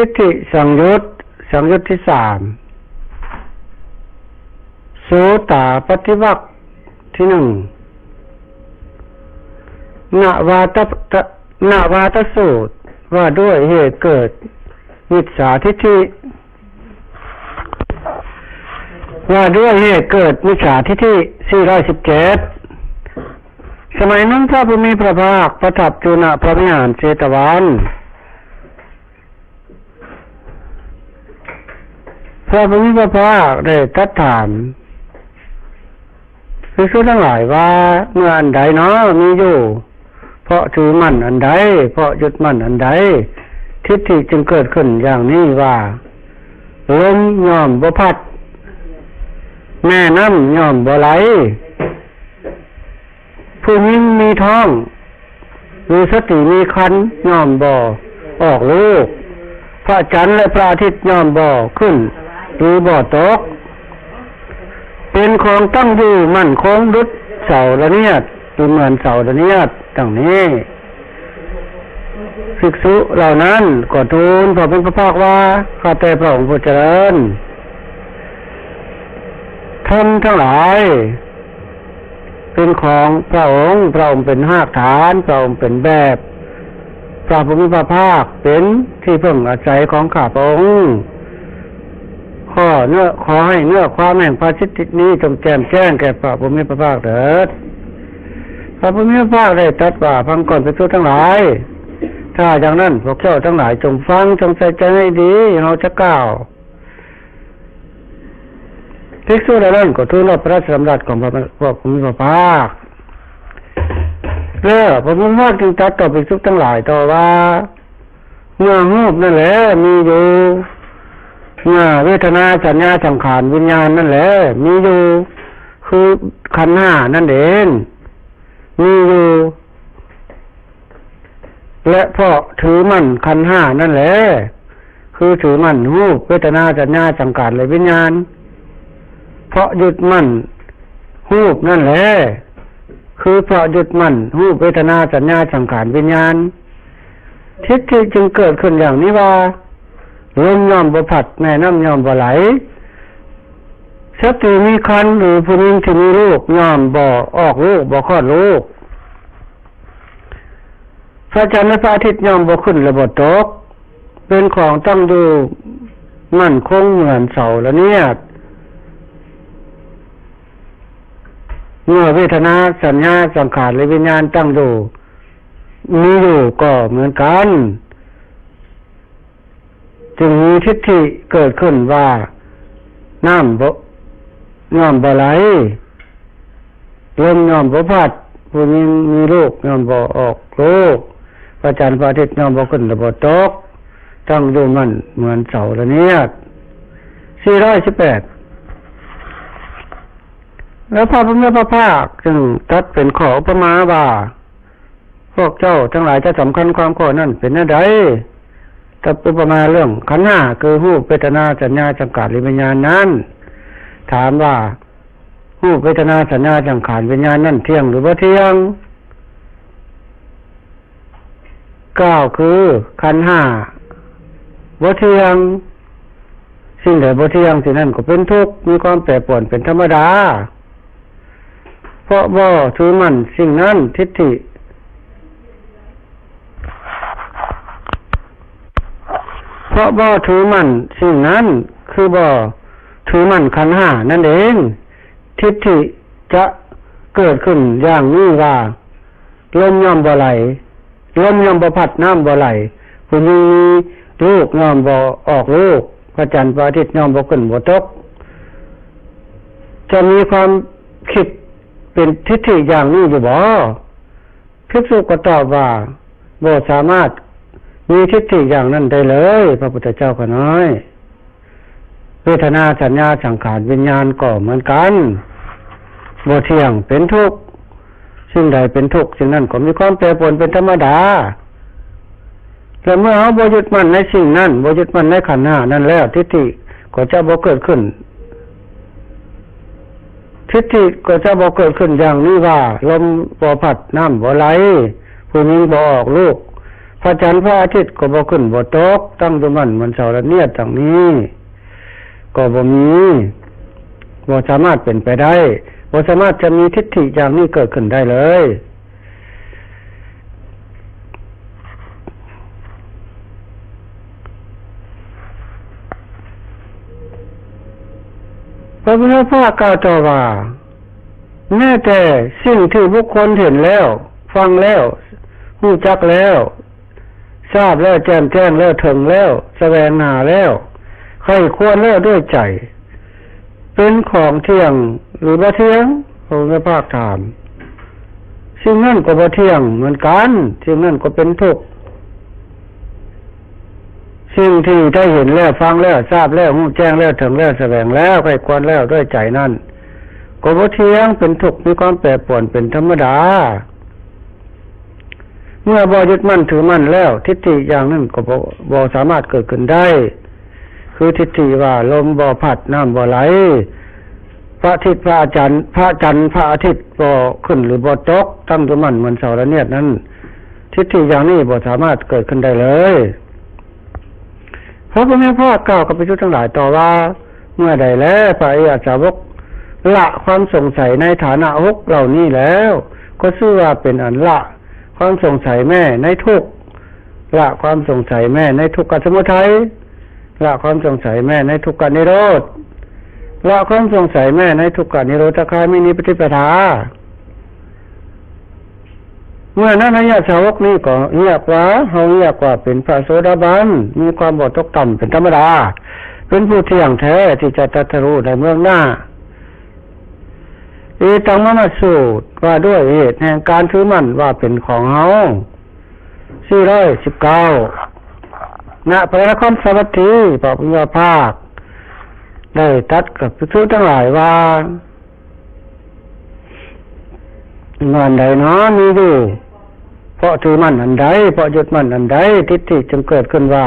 ทิฏฐิสังยุตสังยุตที่สามโสตาปฏิวัติที่หนึ่งนาวาตนาวาตสูตรว่าด้วยเหตุเกิดมิจฉาทิฏฐิว่าด้วยเหตุเกิดมิจฉาทิฏฐิสี่ร้อยสิบเจ็ดสมัยนั้นพระภูมิพระภาคประทับจุณพระวิหารเจตวัน พระภูมิพระภาคได้ตรัดถามพิสุทั้งหลายว่าเมื่ออันใดเนาะมีอยู่ เพราะถือมั่นอันใด เพราะยึดมั่นอันใด ทิฏฐิจึงเกิดขึ้นอย่างนี้ว่าลมย่อมบ่พัด แม่น้ำย่อมบ่ไหลผู้หญิงมีท้องมีสติมีคันย่อมบ่ออกลูก พระจันทร์และพระอาทิตย์ย่อมบ่ขึ้น หรือบ่ตก เป็นของตั้งอยู่มั่นคงดุดเสาระเนียดหรือเหมือนเสาระเนียดดังนี้ภิกษุเหล่านั้นก็ทูลพระพุทธภาคว่าข้าแต่พระองค์ผู้เจริญท่านทั้งหลาย เป็นของพระองค์พระองค์เป็นหากฐานพระองค์เป็นแบบพระพุทธภาคเป็นที่พึ่งอาศัยของข้าพระองค์ ข้อเนื้อขอให้เนื้อความแห่งพระชิตินี้จงแจ่มแจ้งแก่พระพุทธภาคเถิดพระพุทธภาคได้ตรัสว่าฟังก่อนเป็นทุทั้งหลาย ถ้าอย่างนั้นพวกเจ้าทั้งหลายจงฟังจงใส่ใจให้ดีเราจะกล่าวภิกษุเหล่านั้นก็ทูลรับพระราชดำรัสของพระพระพุทธภาคเออพระพุทธภาคจึงตรัสต่อภิกษุทั้งหลายต่อว่าเมื่อรูปนั่นแหละมีอยู่ เมื่อเวทนาสัญญาสังขารวิญญาณนั่นแหละมีอยู่คือขันห้านั่นเองมีอยู่และเพราะถือมั่นขันห้านั่นแหละคือถือมั่นรูปเวทนาสัญญาสังขารและวิญญาณ เพราะยึดมั่นรูปนั่นแหละคือเพราะยึดมั่นรูปเวทนาสัญญาสังขารวิญญาณทิฏฐิจึงเกิดขึ้นอย่างนี้ว่า ลมย่อมบ่ผัดแม่น้ำย่อมบ่ไหลสติมีคันหรือผู้หญิงที่มีลูกย่อมบ่ออกลูกบ่คลอดลูกพระจันทร์และพระอาทิตย์ย่อมบ่ขึ้นและบ่ตก เป็นของต้องดูมั่นคงเหมือนเสาและเนี่ยเมื่อเวทนาสัญญาสังขารและวิญญาณตั้งอยู่มีอยู่ก็เหมือนกัน จึงมีทิฏฐิเกิดขึ้นว่า น้ำบ่ย่อมบ่ไหลลมย่อมบ่พัดผู้มีมีลูกย่อมบ่ออกลูกพระจันทร์พระอาทิตย์ย่อมบ่ขึ้นและบ่ตกตั้งอยู่มันเหมือนเสาระเนียดสี่ร้อยสิบแปดแล้วพระพุทธพระภาคจึงตัดเป็นขออุปมาว่า พวกเจ้าทั้งหลายจะสำคัญความข้อนั้นเป็นอะไร ตับอุปมาเรื่องขันห้าคือรูเวทนาสัญญาสังขารวิญญาณนั้น ถามว่ารูเวทนาสัญญาสังขารวิญญาณนั่นเที่ยงหรือว่าเที่ยงเก้าคือขันห้าว่าเที่ยง สิ่งใดบ่เที่ยงสิ่งนั้นก็เป็นทุกข์มีความแปรปรวนเป็นธรรมดา เพราะบ่ถือมั่นสิ่งนั้นทิฏฐิ เพ ราะบ่ถือมั่นสิ่งนั้นคือบ่ถือมั่นขันห้านั่นเอง ทิฏฐิจะเกิดขึ้นอย่างนี้ว่าลมย่อมบ่ไหลลมย่อมบ่พัดน้ำบ่ไหลผู้มีลูกย่อมบ่ออกลูกพระจันทร์พระอาทิตย์ย่อมบ่ขึ้นบ่ตก จะมีความคิดเป็นทิฏฐิอย่างนี้อยู่บ่ภิกษุก็ตอบว่าบ่สามารถ มีทิฏฐิอย่างนั้นได้เลย พระพุทธเจ้าก็น้อยเวทนาสัญญาสังขารวิญญาณก็เหมือนกันบ่เที่ยงเป็นทุกข์สิ่งใดเป็นทุกข์สิ่งนั้นก็มีความแปรปรวนเป็นธรรมดาแต่เมื่อเขาบยึดมั่นในสิ่งนั้นบยึดมั่นในขันธ์ห้านั่นแล้ว ทิฏฐิก็จะบ่เกิดขึ้น ทิฏฐิก็จะบ่เกิดขึ้นอย่างนี้ว่า ลมบ่พัดน้ำบ่ไหลผู้หญิงบ่ออกลูก พระจันทร์พระอาทิตย์ก็บ่ขึ้นบ่ตกตั้งอยู่มันมันเสาระเนียดต่างนี้ก็บ่มีบ่สามารถเป็นไปได้บ่สามารถจะมีทิฏฐิอย่างนี้เกิดขึ้นได้เลยพระพุทธภาคกล่าวต่อว่าแม้แต่สิ่งที่บุคคลเห็นแล้ว ฟังแล้วรู้จักแล้ว ทราบแล้วแจ้งแจ้งแล้วถึงแล้วแสวงหาแล้วใครควรแล้วด้วยใจ เป็นของเที่ยงหรือบ่เที่ยงพระพุทธภาคถามสิ่งนั้นก็บ่เที่ยงเหมือนกันสิ่งนั้นก็เป็นทุกข์สิ่งที่ได้เห็นแล้วฟังแล้วทราบแล้วรู้แจ้งแล้วถึงแล้วแสวงแล้วใครควรแล้วด้วยใจนั่นก็บ่เที่ยงเป็นทุกข์มีความแปรปรวนเป็นธรรมดา เมื่อบ่ยึดมั่นถือมั่นแล้ว ทิฏฐิอย่างนั้นก็บ่บ่สามารถเกิดขึ้นได้ คือทิฏฐิว่าลมบ่พัดน้ำบ่ไหล พระอาทิตย์พระจันทร์พระจันทร์พระอาทิตย์บ่ขึ้นหรือบ่ตกตั้งอยู่มั่นเหมือนเสาระเนียดนั้น ทิฏฐิอย่างนี้บ่สามารถเกิดขึ้นได้เลยพระพุทธพ่อกล่าวกับพิชุทั้งหลายต่อว่า เมื่อใดแล้วพระอริยสาวกละความสงสัยในฐานะฮกเหล่านี้แล้ว ก็ชื่อว่าเป็นอันละ ความสงสัยแม่ในทุกละความสงสัยแม่ในทุกขสมุทัยละความสงสัยแม่ในทุกขนิโรธละความสงสัยแม่ในทุกขนิโรธคายไม่มีปฏิปทาเมื่อนั้นอริยสาวกนี้ก็เรียกว่าเฮาเรียกว่าเป็นพระโสดาบันมีความบกตกต่ำเป็นธรรมดา เป็นผู้เที่ยงแท้ที่จะตรัสรู้ในเมืองหน้า เอตังมนสูตรว่าด้วยเหตุแห่งการถือมั่นว่าเป็นของเฮาสี่ร้อยสิบเก้าณพระนครสวัสดีพระพุทธภาค ได้ตัดกับพิสุทั้งหลายว่างานใดเนาะมีอยู่เพราะถือมั่นอันใดเพราะยึดมั่นอันใดทิฏฐิจึงเกิดขึ้นว่า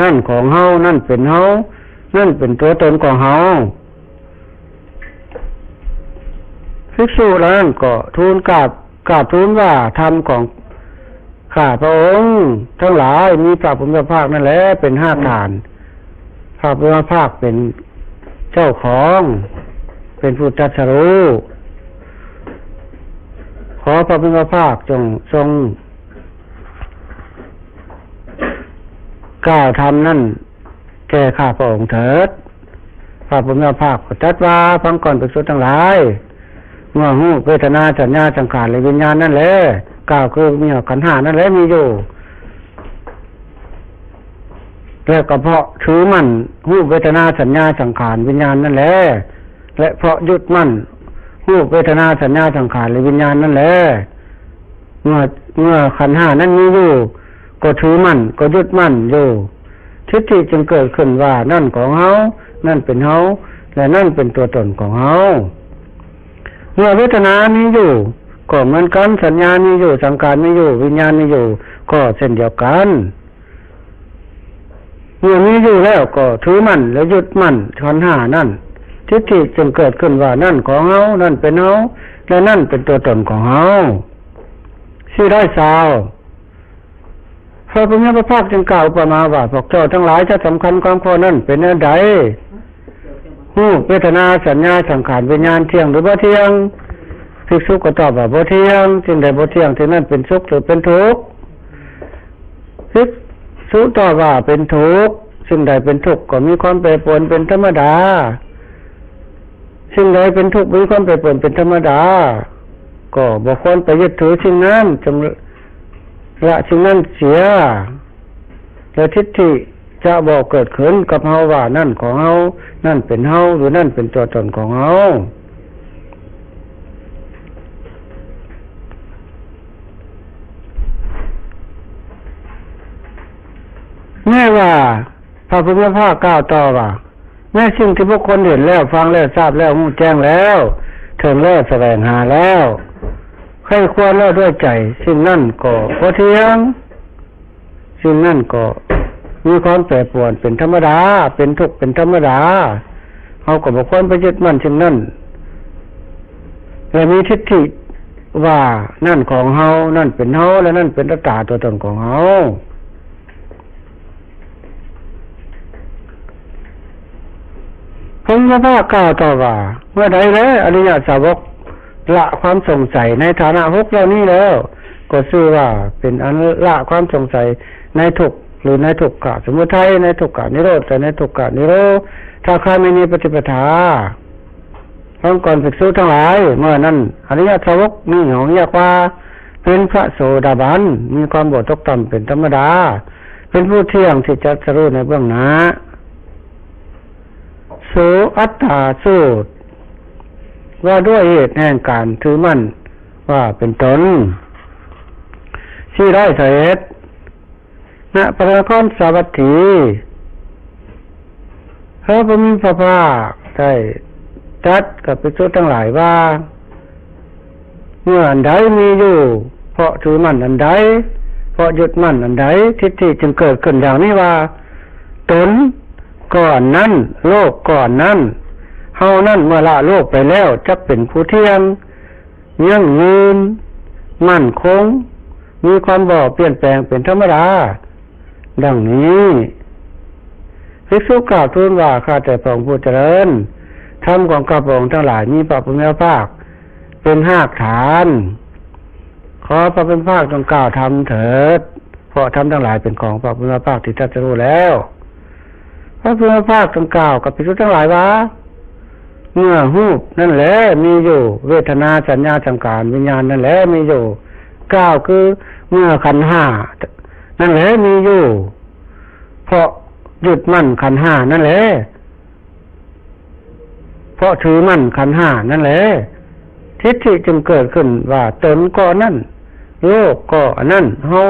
นั่นของเฮานั่นเป็นเฮานั่นเป็นตัวตนของเฮา ภิกษุนั้นก็ทูลกราบกราบทูลว่าธรรมของข้าพระองค์ทั้งหลายมีพระพุทธภาคนั่นแหละเป็นห้าฐานพระพุทธภาคเป็นเจ้าของ เป็นผู้ตรัสรู้ขอพระพุทธภาคจงทรงกล่าวธรรมนั่นแก่ข้าพระองค์เถิดพระพุทธภาคก็ตรัสว่าฟังก่อนภิกษุทั้งหลาย เมื่อหูเวทนาสัญญาสังขารและวิญญาณนั่นแหละกล่าวคือมีขันหานั่นแหละมีอยู่แล้วก็เพราะถือมั่นหูเวทนาสัญญาสังขารวิญญาณนั่นแหละและเพราะยึดมั่นหูเวทนาสัญญาสังขารและวิญญาณนั่นแหละเมื่อเมื่อขันห้านั้นมีอยู่ ก็ถือมั่นก็ยึดมั่นอยู่ทิฏฐิจึงเกิดขึ้นว่านั่นของเฮานั่นเป็นเฮาและนั่นเป็นตัวตนของเฮา เมื่อเวทนามีอยู่ ก็เหมือนกันสัญญามีอยู่สังขารมีอยู่ วิญญาณมีอยู่ ก็เช่นเดียวกันเมื่อมีอยู่แล้วก็ถือมั่นและยึดมั่นขันห้านั่นทิฏฐิจึงเกิดขึ้นว่านั่นของเฮานั่นเป็นเฮาและนั่นเป็นตัวตนของเฮาสี่ร้อยสาวพระพุทธภาคจึงกล่าวประมาว่าพวกเจ้าทั้งหลายจะสำคัญความข้อนั้นเป็นอันใด หูเวทนาสัญญาสังขารวิญญาณเที่ยงหรือบ่เที่ยงภิกษุก็ตอบว่าบ่เที่ยงสิ่งใดบ่เที่ยงสิ่นั้นเป็นสุขหรือเป็นทุกข์ภิกษุตอบว่าเป็นทุกข์สิ่งใดเป็นทุกข์ก็มีความแปรปรวนเป็นธรรมดาสิ่งใดเป็นทุกข์มีความแปรปรวนเป็นธรรมดา ก็บ่ควรไปยึดถือสิ่งนั้นจงละสิ่งนั้นเสียแล้วทิฏฐิ จะบอกเกิดขึ้นกับเฮาว่านั่นของเฮานั่นเป็นเฮาหรือนั่นเป็นตัวตนของเฮาแม่ว่าพระพุทธภาคกล่าวต่อว่าแม่สิ่งที่พวกคนเห็นแล้วฟังแล้วทราบแล้วมูแจ้งแล้วเถึงแล้วแสวงหาแล้วใครควรแล้วด้วยใจสิ่งนั่นก็พอเทียงสิ่งนั่นก็ มีความแปรปรวนเป็นธรรมดา เป็นทุกข์เป็นธรรมดาเขาก็บอกควรไปยึดมั่นสิ่งนั้นและมีทิฏฐิว่านั่นของเฮานั่นเป็นเฮาและนั่นเป็นตตาตัวตนของเฮาพระพุทธกล่าวต่อว่า เมื่อใดแล้ว อริยสาวกละความสงสัยในฐานะพวกเรานี้แล้ว ก็ชื่อว่าเป็นอันละความสงสัยในทุก หรือในทุกข์กะสมุทัยในทุกข์กะนิโรธแต่ในทุกข์กะนิโรธถ้าใครไม่มีปฏิปทาต้องก่อนศึกษาทั้งหลาย เมื่อนั้นอริยสาวกนี่ของเรียกว่า เป็นพระโสดาบันมีความบทตกต่ำเป็นธรรมดา เป็นผู้เที่ยงที่จะสรู้ในเบื้องหน้าสูอัตตาสูตรว่าด้วยเหตุแห่งการถือมั่นว่าเป็นตนที่ได้เถิด ณพระนครสาวัตถีพระพุทธพระภาคได้จัดกับพิสุทั้งหลายว่า เมื่ออันใดมีอยู่ เพราะถือมั่นอันใดเพราะหยุดมั่นอันใดทิฏฐิจึงเกิดขึ้นอย่างนี้ว่า ตนก่อนนั้น โลกก่อนนั้นเฮานั่นเมื่อละโลกไปแล้วจะเป็นผู้เที่ยงยั่งยืน มั่นคง มีความบ่เปลี่ยนแปลงเป็นธรรมดา ดังนี้ภิกษุกล่าวทูลว่าข้าแต่พระองค์ผู้เจริญธรรมของกระพระองค์ทั้งหลายมีพระพุทธภาค เป็นหาฐาน ขอพระเป็นภาคจงกล่าวทำเถิดเพราะทำทั้งหลายเป็นของพระพุทธภาคที่ท่านจะรู้แล้วพระพุทธภาคจงกล่าวกับภิกษุทั้งหลายว่าเมื่อหูปนั่นแหละมีอยู่ เวทนาสัญญาสังขารวิญญาณนั่นแหละมีอยู่กล่าวคือเมื่อขันห้า นั่นแหละมีอยู่เพราะหยุดมั่นขันห้านั่นแหละเพราะถือมั่นขันห้านั่นแหละทิฏฐิจึงเกิดขึ้นว่าตนก็นั่นโลกก็นั่นเฮา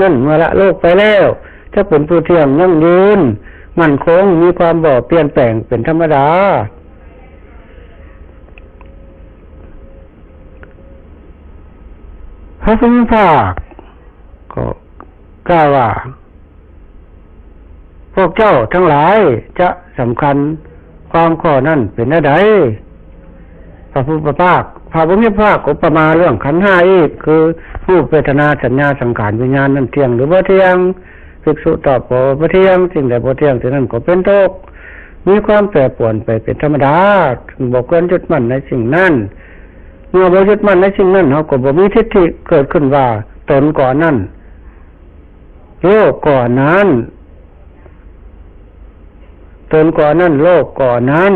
นั่นเมื่อละโลกไปแล้วจะเป็นผู้เที่ยงยั่งยืน มั่นคงมีความบ่เปลี่ยนแปลงเป็นธรรมดาพระพุทธภาคก็ กล่าวว่า พวกเจ้าทั้งหลายจะสำคัญความข้อนั่นเป็นอะไรพระพุทธภาคพระพุทธภาคก็ประมาเรื่องขันห้าอีก คือรูปเวทนาสัญญาสังขารวิญญาณนั่นเที่ยงหรือว่าเที่ยงภิกษุตอบว่าบ่เที่ยงสิ่งใดบ่เที่ยงสิ่งนั้นก็เป็นทุกมีความแปรปรวนไปเป็นธรรมดาบอกควรยึดมั่นในสิ่งนั้นเมื่อบ่ยึดมั่นในสิ่งนั้นเขาก็บ่มีทิฏฐิเกิดขึ้นว่าตนก่อนนั้น โลกก่อนนั้นตนก่อนนั้นโลกก่อนนั้น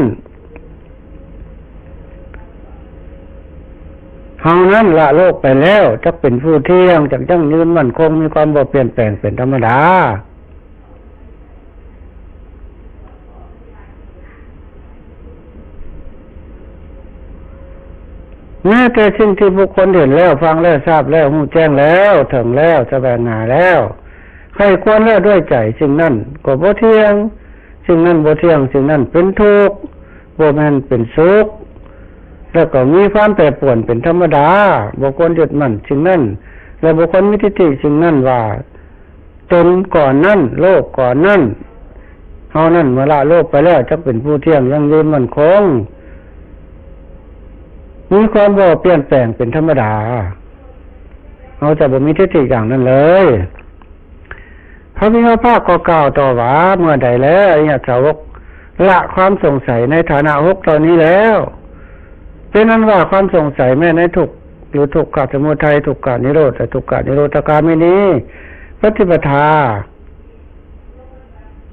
เฮานั้นละโลกไปแล้วจะเป็นผู้เที่ยงจักยั่งยืนมั่นคงมีความบ่เปลี่ยนแปลงเป็นธรรมดาแม้แต่สิ่งที่บุคคลเห็นแล้วฟังแล้วทราบแล้วหูแจ้งแล้ว ถึงแล้วสบายงาแล้ว ใครควรแล้วด้วยใจสิ่งนั้นก็บ่เที่ยงสิ่งนั้นบ่เที่ยงสิ่งนั้นเป็นทุกข์บ่แม่นเป็นสุขแล้วก็มีความแปรปรวนเป็นธรรมดาบุคคลหยุดมั่นสิ่งนั้นและบุคคลมิติติสิ่งนั้นว่าตนก่อนนั่นโลกก่อนนั่นเฮานั่นเมื่อละโลกไปแล้วจะเป็นผู้เที่ยงยังยืนมั่นคงมีความบ่เปลี่ยนแปลงเป็นธรรมดาเราจะบ่มีทิฏฐิอย่างนั้นเลย พระมิตรภาคก็กล่าวต่อว่าเมื่อใดแล้วเนี่ยสาวกละความสงสัยในฐานะหกตอนนี้แล้วเป็นนั้นว่าความสงสัยแม่ในทุกหรือทุกขะสมุทัยทุกขะนิโรธแต่ทุกขะนิโรธกาไม่นี้ปฏิปทา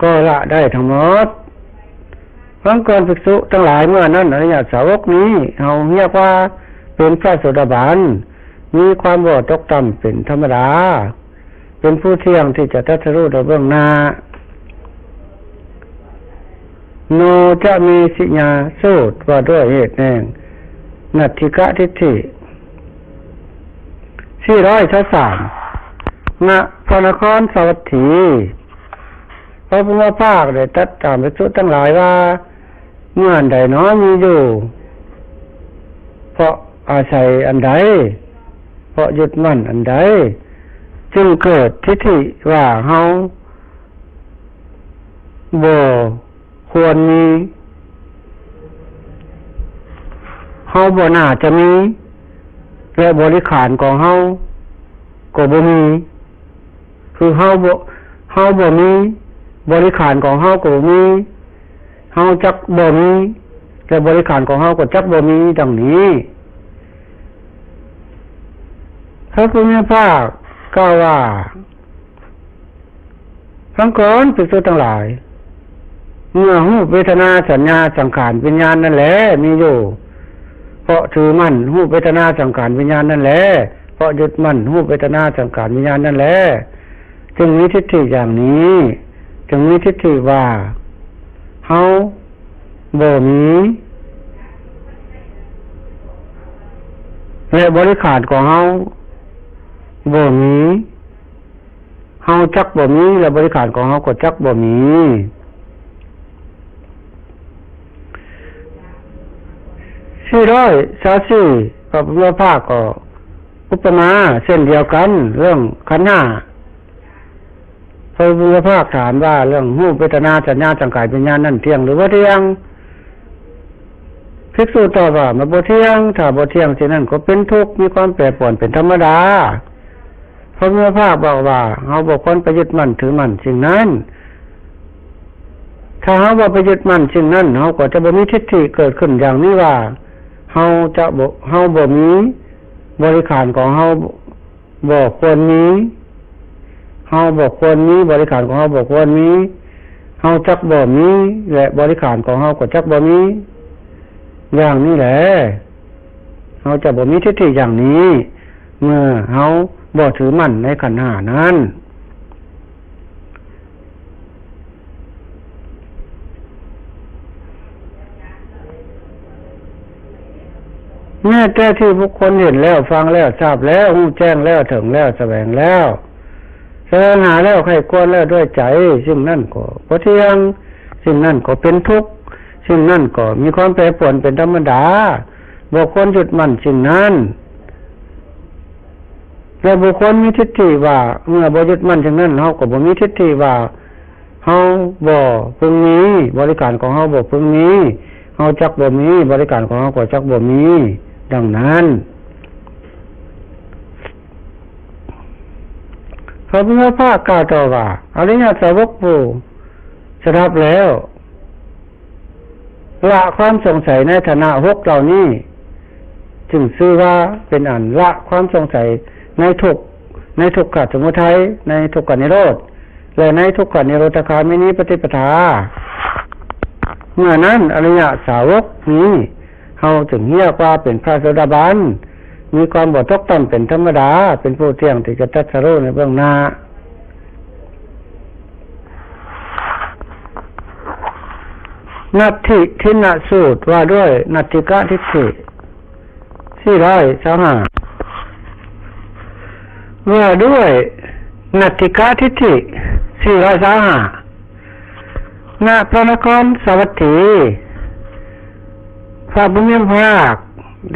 ก็ละได้ทั้งหมดฟังก่อนภิกษุทั้งหลายเมื่อนั้นอริยสาวกนี้เอาเรียกว่าเป็นพระโสดาบันมีความบ่ตกต่ำเป็นธรรมดา เป็นผู้เที่ยงที่จะทัศรู้ในเบื้องหน้า โนจะมีสิญาสูตรว่าด้วยเหตุแน่งนัตถิกะทิฏฐิสี่ร้อยทัสามณพระนครสวัสดีพระพุทธภาคได้ตัดตามไปสุตั้งหลายว่าเมื่ออันใดน้อมีอยู่ เพราะอาศัยอันใด เพราะยึดมั่นอันใด จึงเกิดทิฏฐิว่าเฮาบ่ควรมีเฮาบ่น่าจะมี และบริขารของเฮาก็บ่มี คือเฮาบ่เฮาบ่มี บริขารของเฮาก็บ่มีเฮาจักบ่มีและบริขารของเฮาก็จักบ่มีดังนี้พระพุทธเจ้า กล่าว่าทั้งก่อนภิกษุทั้งหลาย เมื่อหูเวทนาสัญญาสังขารวิญญาณนั่นแหละมีอยู่เพราะถือมั่นหูเวทนาสังขารวิญญาณนั่นแหละเพราะยึดมั่นหูเวทนาสังขารวิญญาณนั่นแหละจึงมีทิฏฐิอย่างนี้ จึงมีทิฏฐิว่าเฮาบ่มีและบริขารของเฮา บ่มีเฮาจักบ่มีและบริขารของเฮาก็จักบ่มีสี่ร้อยสาสี่พระพุทธภาคก็อุปมาเส้นเดียวกัน เรื่องขันห้าพระพุทธภาคถามว่าเรื่องหูเวทนาสัญญาสังขารวิญญาณนั่นเที่ยงหรือว่าเที่ยงภิกษุตอบว่ามันบ่เที่ยง ถ้าบ่เที่ยงเช่นนั้นก็เป็นทุกข์มีความแปรปรวนเป็นธรรมดา พระพุทธภาคบอกว่าเฮาบ่ควรไปยึดมั่นถือมั่นสิ่งนั้น ถ้าเฮาบ่ไปยึดมั่นสิ่งนั้นเฮาก็จะบ่มีทิฏฐิเกิดขึ้นอย่างนี้ว่าเฮาจะบ่เฮาบ่มีบริขารของเฮาบ่ควรมีเฮาบ่ควรมีบริขารของเฮาบ่ควรมีเฮาจักบ่มีและบริขารของเฮาก็จักบ่มีอย่างนี้แหละเฮาจะบ่มีทิฏฐิอย่างนี้ เมื่อเฮา บ่ถือมั่นในขันห้านั้นแม้แต่ที่บุคคลเห็นแล้วฟังแล้วทราบแล้วรู้แจ้งแล้วถึงแล้วแสวงแล้วแสวงหาแล้วใครควรแล้วด้วยใจสิ่งนั่นก็บ่เที่ยงสิ่งนั่นก็เป็นทุกข์สิ่งนั่นก็มีความแปรปรวนเป็นธรรมดาบุคคลหยุดมั่นสิ่งนั้น แล้วบุคคลมีทิฏฐิว่า เมื่อบ่ยึดมั่นสิ่งนั้นเฮาก็บ่มีทิฏฐิว่าเฮาบ่พึงมีบริการของเฮาบ่พึงมีเฮาจักบ่มีบริการของเฮาก็จักบ่มีดังนั้นพระพุทธภาคกล่าวต่อว่าอริยสาวกผู้สดับแล้วละความสงสัยในฐานะหกเหล่านี้ จึงชื่อว่าเป็นอันละความสงสัย ในทุกในทุกขสมุทัยในทุกขนิโรธและในทุกขนิโรธคามินีปฏิปทา เมื่อนั้นอริยสาวกนี้เขาจึงเรียกว่าเป็นพระโสดาบันมีความบดตกต่ำเป็นธรรมดา เป็นผู้เที่ยงที่จะตัดสรู้ในเบื้องหน้านัตถิทินสูตรว่าด้วยนัตติกะทิฏฐิสี่ร้อยสาห้า ว่าด้วยนัตติกะทิฏฐิสี่ร้อยสามห้าณพระนครสวัสดีพระบุญยมภาค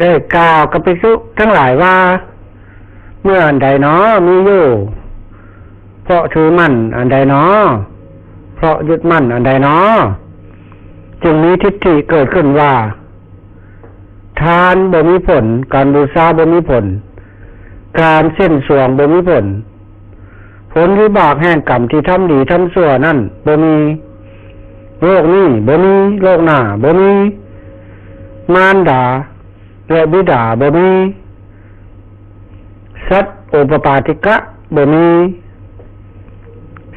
ได้กล่าวกับภิกษุทั้งหลายว่า เมื่ออันใดเนาะมีอยู่เพราะถือมั่นอันใดเนาะเพราะยึดมั่นอันใดเนาะจึงมีทิฏฐิเกิดขึ้นว่า ทานบ่มีผล การบูชาบ่มีผล การเส้นสวงบ่มีผล ผลวิบากแห่งกรรมที่ทำดีทำชั่วนั่นบ่มีโลกนี้บ่มีโลกหน้าบ่มีมารดาและบิดาบ่มีสัตว์โอปปาติกะบ่มี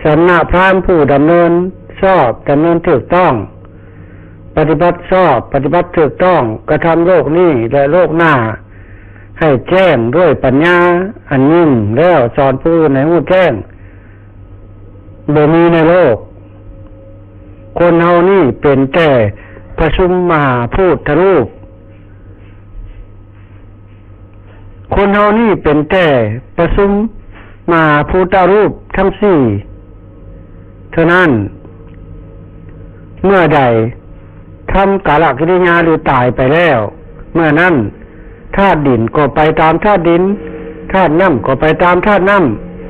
สันนาพรามผู้ดำเนินชอบดำเนินถูกต้อง ปฏิบัติชอบ ปฏิบัติถูกต้อง กระทำโลกนี้และโลกหน้า ให้แจ้งด้วยปัญญาอันยิ่งแล้วสอนผู้ในหูแจ้งบ่มีในโลก คนเฮานี่เป็นแต่ประชุมมหาพูดทรูป คนเฮานี่เป็นแต่ประชุมมาพูตรูปทั้งสี่เท่านั้น เมื่อใดทำกาลกิริยาหรือตายไปแล้ว เมื่อนั้น ธาตุดินก็ไปตามธาตุดินธาตุน้ำก็ไปตามธาตุน้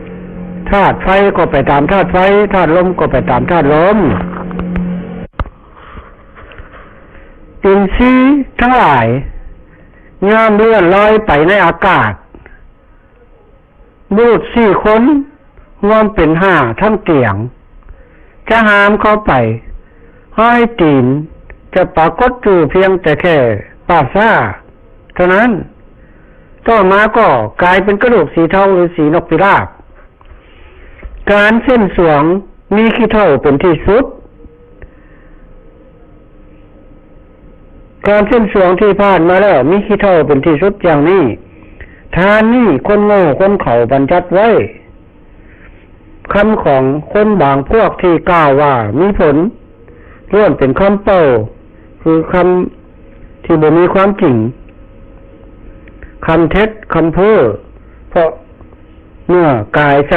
ำธาตุไฟก็ไปตามธาตุไฟธาตุลมก็ไปตามธาตุลมอินทรีย์ทั้งหลายย่อมเลื่อนลอยไปในอากาศบูดสี่คนรวมเป็นห้าทั้งเตียง จะหามเข้าไป ห้อยตีน จะปรากฏอยู่เพียงแต่แค่ป่าซ่า เท่านั้น ต่อมาก็กลายเป็นกระดูกสีเทาหรือสีนกพิราบ การเส้นสวงมีขี้เท่าเป็นที่สุด การเส้นสวงที่ผ่านมาแล้ว มีขี้เท่าเป็นที่สุดอย่างนี้ ทานนี่คนโง่คนเขาบรรจัดไว้คำของคนบางพวกที่กล่าวว่ามีผลล้วนเป็นคำเป้าคือคำที่บ่มีความจริง คำเท็จคำเพ้อเพราะเมื่อกายส